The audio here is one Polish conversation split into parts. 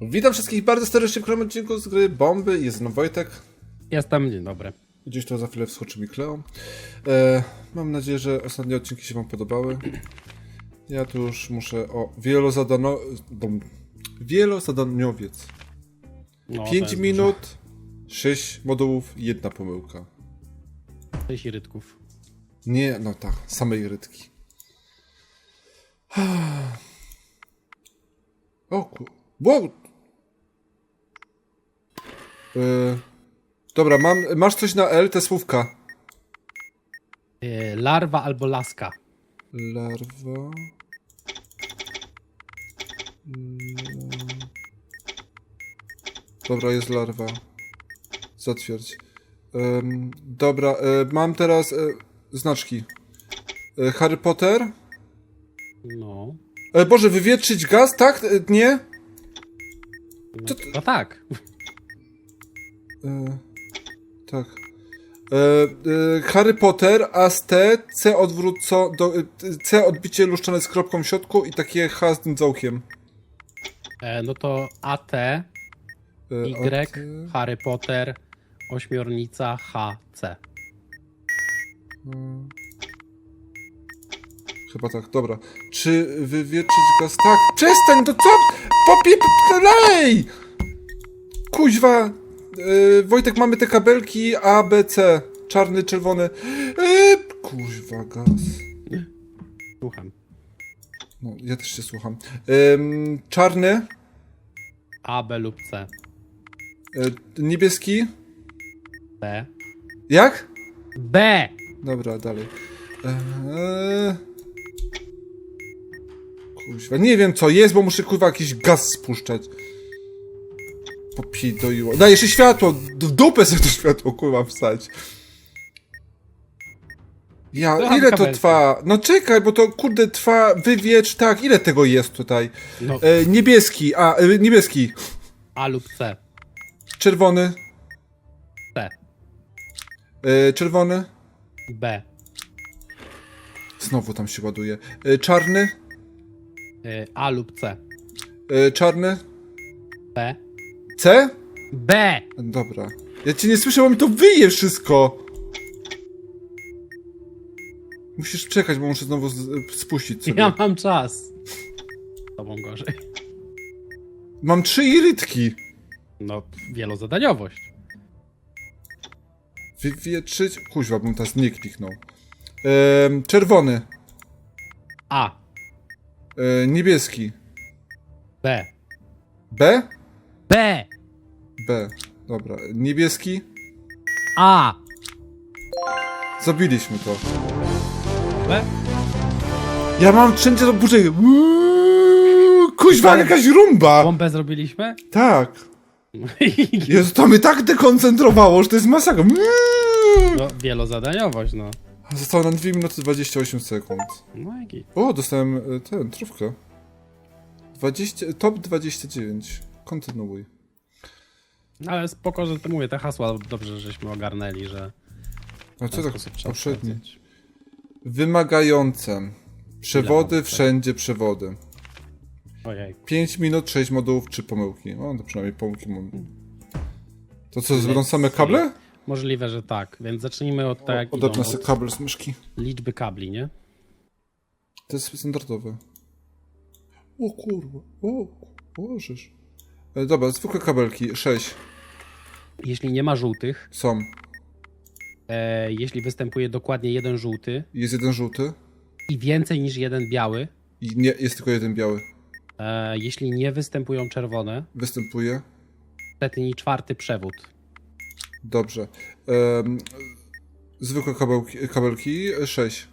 Witam wszystkich bardzo serdecznie w kolejnym odcinku z gry Bomby. Jest no Wojtek. Jestem, dzień dobry. Gdzieś to za chwilę wskoczy mi Kleo. E, mam nadzieję, że ostatnie odcinki się wam podobały. Ja tu już muszę o wielozadano... Bom... Wielozadaniowiec. No, 5 minut, 6 modułów, jedna pomyłka. Cześć rytków. Nie, no tak, samej rytki. O kur... Wow. E, dobra, mam, masz coś na L, te słówka. Yy, larwa albo laska. Larwa. Dobra, jest larwa. Zatwierdź. Dobra, e, mam teraz e, znaczki. E, Harry Potter. No. E, Boże, wywietrzyć gaz, tak? E, nie? No, no tak. E, tak. E, e, Harry Potter, AST, C odwróco, do, C odbicie luszczone z kropką w środku i takie H z tym dołkiem. E, no to AT, Y, AT. Harry Potter, ośmiornica, H, C. Mm. Chyba tak, dobra. Czy wywietrzyć gaz? Tak! Przestań, to co? Popie... Lej! Kuźwa! Yy, Wojtek, mamy te kabelki A, B, C. Czarny, czerwony. Yy, kuźwa, gaz. Słucham. No, ja też się słucham. Ym, czarny, A, B lub C. yy, niebieski. B. Jak? B! Dobra, dalej. Eee... Kuźwa, nie wiem co jest, bo muszę kurwa jakiś gaz spuszczać. Popidoiło. Daj jeszcze światło! W dupę sobie to światło kurwa wstać. Ja, ile to kabelki. trwa? No czekaj, bo to kurde trwa wywietrz, tak, ile tego jest tutaj? No, E, niebieski, a, e, niebieski. A lub C. Czerwony, C. e, czerwony. B. Znowu tam się ładuje. E, czarny, Y, A lub C. e, czarny. B. C? B! Dobra. Ja cię nie słyszę, bo mi to wyje wszystko. Musisz czekać, bo muszę znowu z- spuścić sobie. Ja mam czas. Z Tobą gorzej. Mam trzy irytki. No, wielozadaniowość. Wywietrzyć... Kuźwa, bym teraz nie kliknął. Ehm, czerwony. A. E, niebieski. B. B? B! B. Dobra. Niebieski. A! Zabiliśmy to. B? Ja mam wszędzie to burzenie. Kuźwa, jakaś rumba! Bombę zrobiliśmy? Tak. Jezu, to mnie tak dekoncentrowało, że to jest masakra. No, wielozadaniowość, no. Zostało nam 2 minuty 28 sekund. No jaki. O, dostałem e, ten, trówkę. 20, top 29. Kontynuuj. Ale spoko, że to mówię, te hasła dobrze żeśmy ogarnęli, że A co tak poprzedni? sprawdzać. Wymagające. Przewody, wszędzie przewody. Ojej. 5 minut, 6 modułów, 3 pomyłki. O, to przynajmniej pomyłki mam. To co, będą same kable? Możliwe, że tak, więc zacznijmy od tak Odetnę sobie kabel z myszki. liczby kabli, nie? To jest standardowe. O kurwa, o, możesz. E, dobra, zwykłe kabelki, 6 Jeśli nie ma żółtych, są. e, jeśli występuje dokładnie jeden żółty Jest jeden żółty i więcej niż jeden biały, i nie, jest tylko jeden biały. e, jeśli nie występują czerwone, Występuje. tretni czwarty przewód. Dobrze. Em, zwykłe kabelki, kabelki 6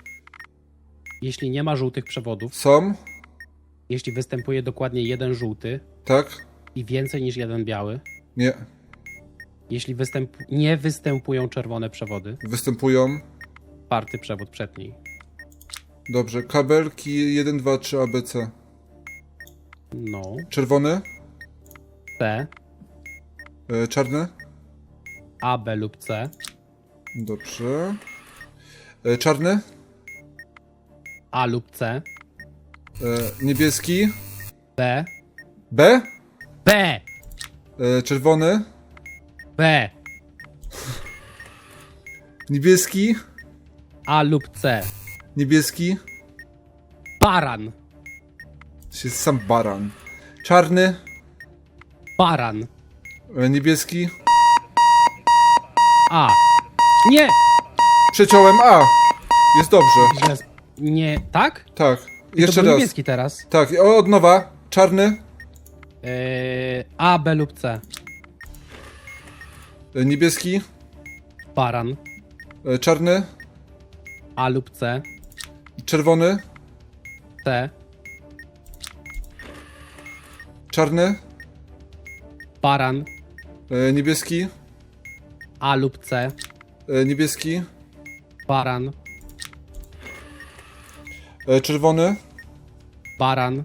Jeśli nie ma żółtych przewodów, są. jeśli występuje dokładnie jeden żółty Tak? I więcej niż jeden biały, Nie. jeśli występ nie występują czerwone przewody, Występują. czwarty przewód przedni. Dobrze. Kabelki 1, 2, 3 ABC. No, Czerwony. C, E, czarny. A, B lub C, Dobrze. E, czarny. A lub C, E, niebieski. B, B. B. E, czerwony, B. niebieski, A lub C. niebieski, Baran. to jest sam baran. Czarny, Baran. e, niebieski, A. Nie! przeciąłem A. Jest dobrze, Źle. Nie. Tak? tak. to Jeszcze był raz. niebieski teraz. Tak, o, od nowa. Czarny, Yy, A, B lub C. e, niebieski, Baran. e, czarny, A lub C. czerwony, C. czarny, Baran. e, niebieski, A lub C. e, niebieski, Baran. e, czerwony, Baran.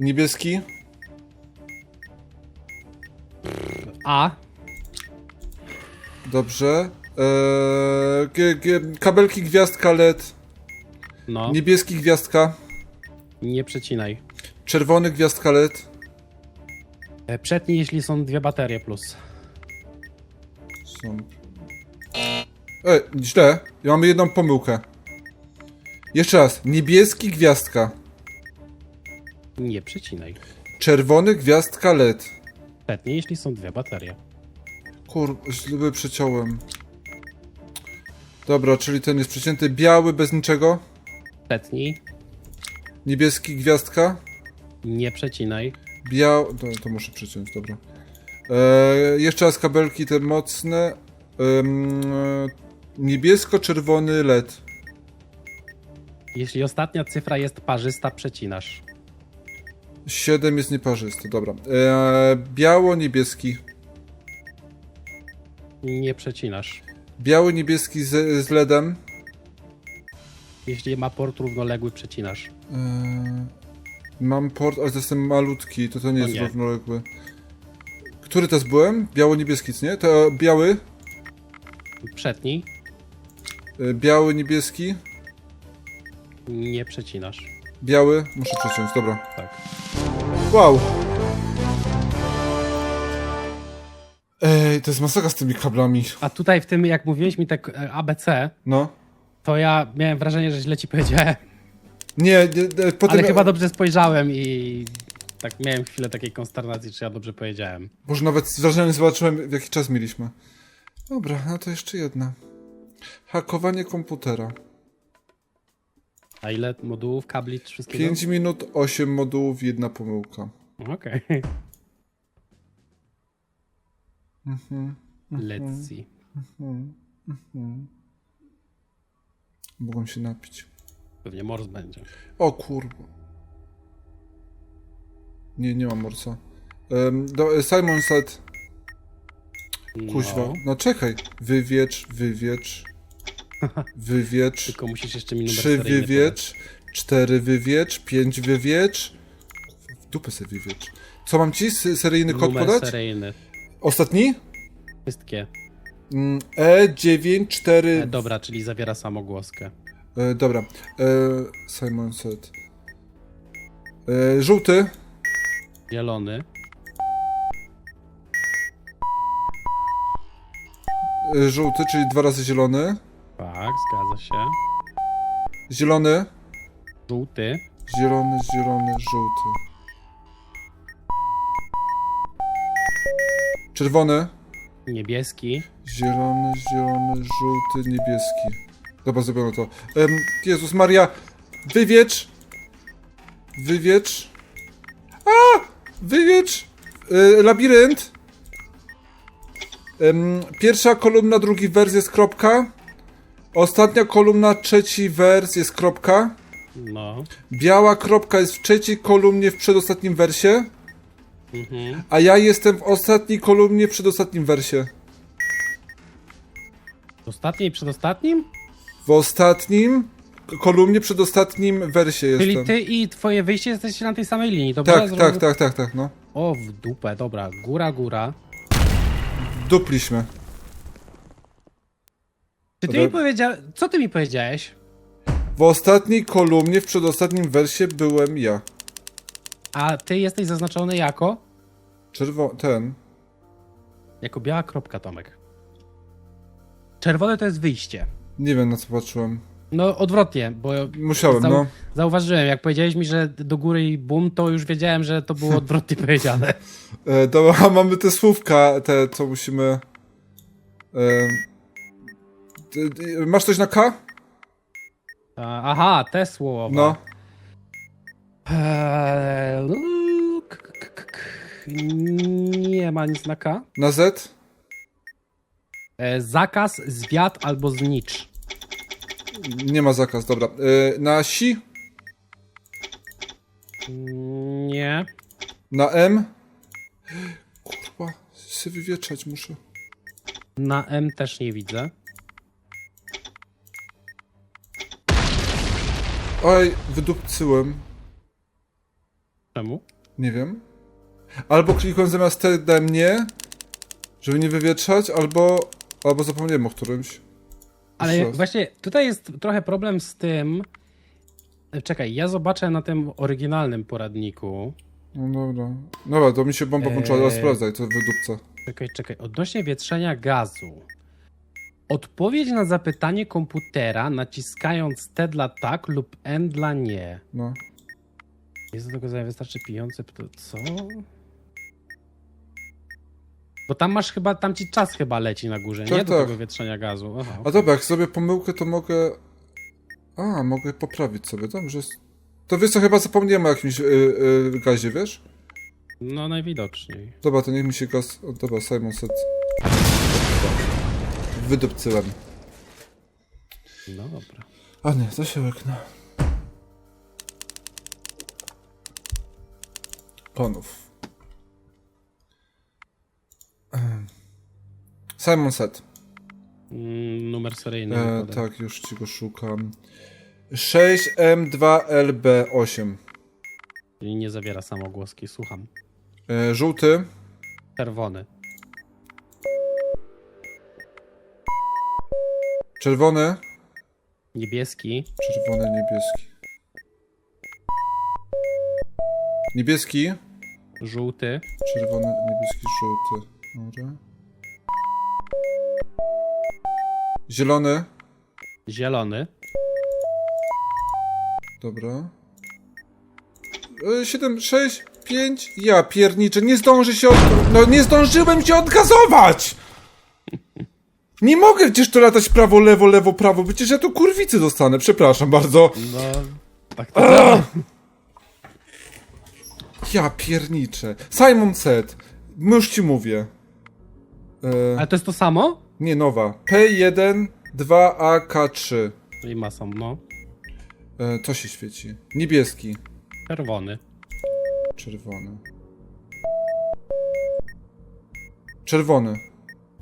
niebieski, A. dobrze. E, g, g, kabelki gwiazdka LED, No. niebieski gwiazdka, Nie przecinaj. czerwony gwiazdka LED, E, Przetnij, jeśli są dwie baterie plus. Są... E, źle. Ja mamy jedną pomyłkę. Jeszcze raz. Niebieski gwiazdka. Nie przecinaj. Czerwony gwiazdka LED. Przetnij, jeśli są dwie baterie. Kur... źle przeciąłem. Dobra, czyli ten jest przecięty. Biały bez niczego. Przetnij. Niebieski gwiazdka. Nie przecinaj. Biał... To, to muszę przeciąć, dobra. E, jeszcze raz kabelki te mocne. Em, e, Niebiesko-czerwony LED. Jeśli ostatnia cyfra jest parzysta, przecinasz. 7 jest nieparzysty, dobra. E, Biało-niebieski. Nie przecinasz. Biały, niebieski z, z LEDem. Jeśli ma port równoległy, przecinasz. Eee, mam port, ale to jest ten malutki, to to nie jest nie. równoległy. Który teraz byłem? Biało-niebieski, co nie? To biały, Przetnij. e, biały, niebieski, Nie przecinasz. biały. Muszę przeciąć, dobra. Tak. Wow! Ej, to jest masakra z tymi kablami. A tutaj w tym, jak mówiłeś mi tak e, ABC, No. to ja miałem wrażenie, że źle ci powiedziałem. Nie, nie, nie potem... Ale chyba dobrze spojrzałem i tak miałem chwilę takiej konsternacji, czy ja dobrze powiedziałem. Może nawet z wrażeniem zobaczyłem, w jaki czas mieliśmy. Dobra, no to jeszcze jedna. Hakowanie komputera. A ile modułów, kabli, wszystkiego? 5 minut, 8 modułów, jedna pomyłka. Okej. Mhm. Let's see. Mogłem się napić. Pewnie Morse będzie. O kurwa. Nie, nie mam morsa. Um, do, Simon said... Kuźwa. No, No czekaj. Wywiecz, wywiecz. Wywiecz. tylko musisz jeszcze mi numer Trzy seryjny wywiecz. Cztery wywiecz. Pięć wywiecz. W dupę sobie wywiecz. Co mam ci? Seryjny podać. kod Numer podać? seryjny. Ostatni? Wszystkie. Mm, E9, 4... E, dobra, czyli zawiera samogłoskę. E, dobra. E, Simon said. E, żółty. Zielony. E, żółty, czyli dwa razy zielony. Tak, zgadza się. Zielony. Żółty. Zielony, zielony, żółty. Czerwony. Niebieski. Zielony, zielony, żółty, niebieski. Dobra, zrobiono to. Em, Jezus Maria. Wywiecz. Wywiecz. A! Wywiecz. E, labirynt. Em, pierwsza kolumna, drugi wers jest kropka. Ostatnia kolumna, trzeci wers jest kropka. No. Biała kropka jest w trzeciej kolumnie w przedostatnim wersie, Mhm. a ja jestem w ostatniej kolumnie w przedostatnim wersie. W ostatniej, przedostatnim? W ostatnim kolumnie przedostatnim wersie jestem. Czyli ty i twoje wyjście jesteście na tej samej linii, dobrze? Tak, Zrobię- tak, tak, tak, tak, no. O, w dupę, dobra. Góra, góra. Dupliśmy. Czy ty mi powiedziałeś... Co ty mi powiedziałeś? W ostatniej kolumnie w przedostatnim wersie byłem ja. A ty jesteś zaznaczony jako? Czerwo... ten. Jako biała kropka, Tomek. Czerwone to jest wyjście. Nie wiem na co patrzyłem. No odwrotnie, bo Musiałem, zau- no. zauważyłem, jak powiedziałeś mi, że do góry i bum, to już wiedziałem, że to było odwrotnie powiedziane. E, dobra, mamy te słówka, te co musimy... E, ty- ty- masz coś na K? A, Aha, te słowa. No. Eee, k- k- k- k- Nie ma nic na K. Na Z? E, zakaz, zwiat albo znicz. Nie ma zakaz, dobra. E, na Si? Nie. Na M? Kurwa, się wywietrzać muszę. Na M też nie widzę. Oj, wydupcyłem. Czemu? Nie wiem. Albo klikłem zamiast T dałem nie, żeby nie wywietrzać, albo... Albo zapomniałem o którymś. Ale Jeszcze raz. właśnie tutaj jest trochę problem z tym. E, Czekaj, ja zobaczę na tym oryginalnym poradniku. No dobra. Dobra, to mi się bomba włączyła, teraz Eee. sprawdzaj, to wydupca. Czekaj, czekaj. Odnośnie wietrzenia gazu. Odpowiedź na zapytanie komputera naciskając T dla tak lub N dla nie. No. Jest do tego zadań wystarczy pijący. To co? Bo tam masz chyba, tam ci czas chyba leci na górze, Tak, nie? Do tak. tego wietrzenia gazu. Aha, A dobra, jak zrobię pomyłkę, to mogę... A, mogę poprawić sobie, dobrze. To wiesz co, chyba zapomniałem o jakimś y, y, gazie, wiesz? No najwidoczniej. Dobra, to niech mi się gaz... O, dobra, Simon set. Wydupcyłem. No dobra. A nie, to się łyknę. Ehm. Simon set. Mm, numer seryjny. E, tak, już ci go szukam. 6M2LB8. I nie zawiera samogłoski, słucham. E, żółty. Czerwony. Czerwony. Niebieski. Czerwony, niebieski. Niebieski. Żółty. Czerwony, niebieski, żółty. Dobra. Zielony. Zielony. Dobra. 7, 6, 5. Ja pierniczę, nie zdążę się od... No nie zdążyłem się odgazować! Nie mogę przecież to latać prawo, lewo, lewo, prawo. Przecież ja tu kurwicy dostanę, przepraszam bardzo. No, tak to. Ja pierniczę. Simon Set. Już ci mówię. E, Ale to jest to samo? nie, nowa. P1, 2AK3. I masą, no. E, to się świeci. Niebieski. Czerwony. Czerwony. Czerwony.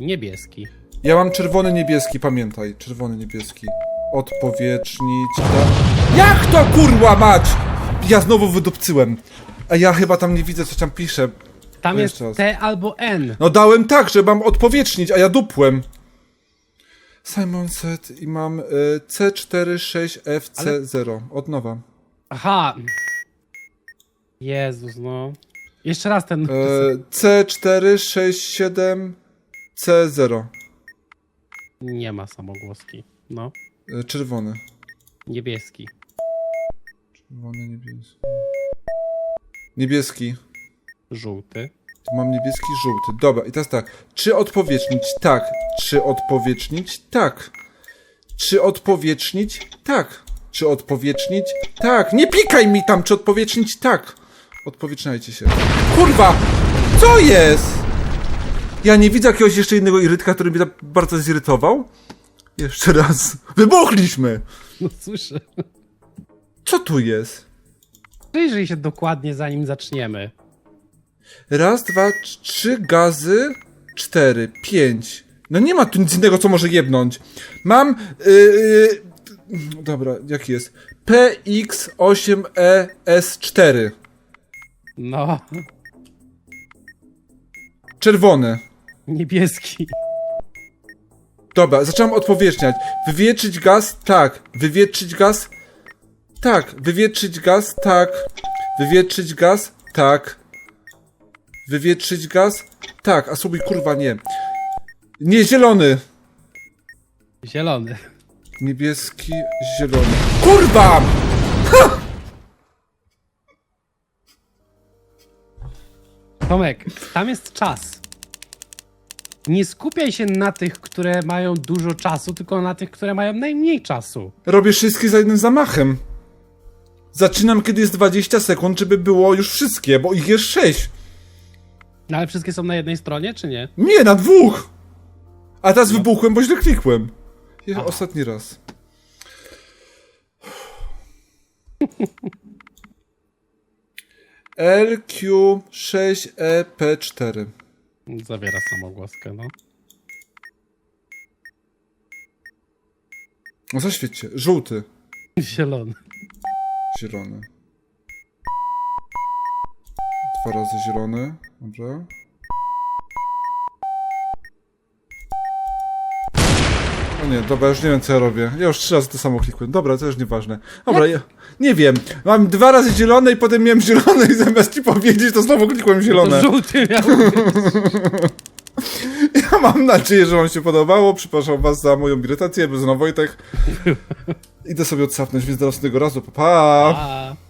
Niebieski. Ja mam czerwony, niebieski, pamiętaj. Czerwony, niebieski. Odpowiecznić. Da... Jak to kurwa mać? Ja znowu wydupcyłem. A ja chyba tam nie widzę, co tam pisze. Tam jest jeszcze raz. T albo N. No dałem tak, że mam odpowiecznić, a ja dupłem. Simon Set i mam y, C46FC0. Od nowa. Aha. Jezus, no. Jeszcze raz ten. E, C467C0. Nie ma samogłoski. No. E, czerwony. Niebieski. Czerwony, niebieski. Niebieski. Żółty. Tu mam niebieski, żółty. Dobra, i teraz tak. Czy odpowiecznić? Tak. Czy odpowiecznić? Tak. Czy odpowiecznić? Tak. Czy odpowiecznić? Tak. Nie pikaj mi tam, czy odpowiecznić? Tak. Odpowieczniajcie się. Kurwa! Co jest? Ja nie widzę jakiegoś jeszcze innego irytka, który mnie tak bardzo zirytował. Jeszcze raz. Wybuchliśmy! No słyszę. Co tu jest? Przyjrzyj się dokładnie zanim zaczniemy. Raz, dwa, trz- trzy gazy, cztery, pięć. No nie ma tu nic innego, co może jebnąć. Mam. Yy, dobra, jaki jest? PX8ES4. No. Czerwony. Niebieski. Dobra, zacząłem odpowietrzniać. Wywietrzyć gaz? Tak. Wywietrzyć gaz? Tak. Wywietrzyć gaz? Tak. Wywietrzyć gaz? Tak. Wywietrzyć gaz? Tak, a sobie kurwa nie. Nie, zielony. Zielony. Niebieski, zielony. Kurwa! Tomek, tam jest czas. Nie skupiaj się na tych, które mają dużo czasu, tylko na tych, które mają najmniej czasu. Robię wszystkie za jednym zamachem. Zaczynam, kiedy jest 20 sekund, żeby było już wszystkie, bo ich jest 6. No ale wszystkie są na jednej stronie, czy nie? Nie, na dwóch! A teraz wybuchłem, bo źle klikłem. Ja, ostatni raz. LQ6EP4. Zawiera samogłoskę, no. No zaświećcie. Żółty. Zielony. Zielony. Dwa razy zielony. Dobra. O nie, dobra, już nie wiem co ja robię. Ja już trzy razy to samo klikłem. Dobra, to już nieważne. Dobra, ja nie wiem. Mam dwa razy zielone i potem miałem zielone i zamiast ci powiedzieć, to znowu klikłem zielone. To żółty miał Ja mam nadzieję, że wam się podobało. Przepraszam was za moją irytację. Bez Wojtek. Idę sobie odsapnąć, więc do następnego razu. Pa, pa. A...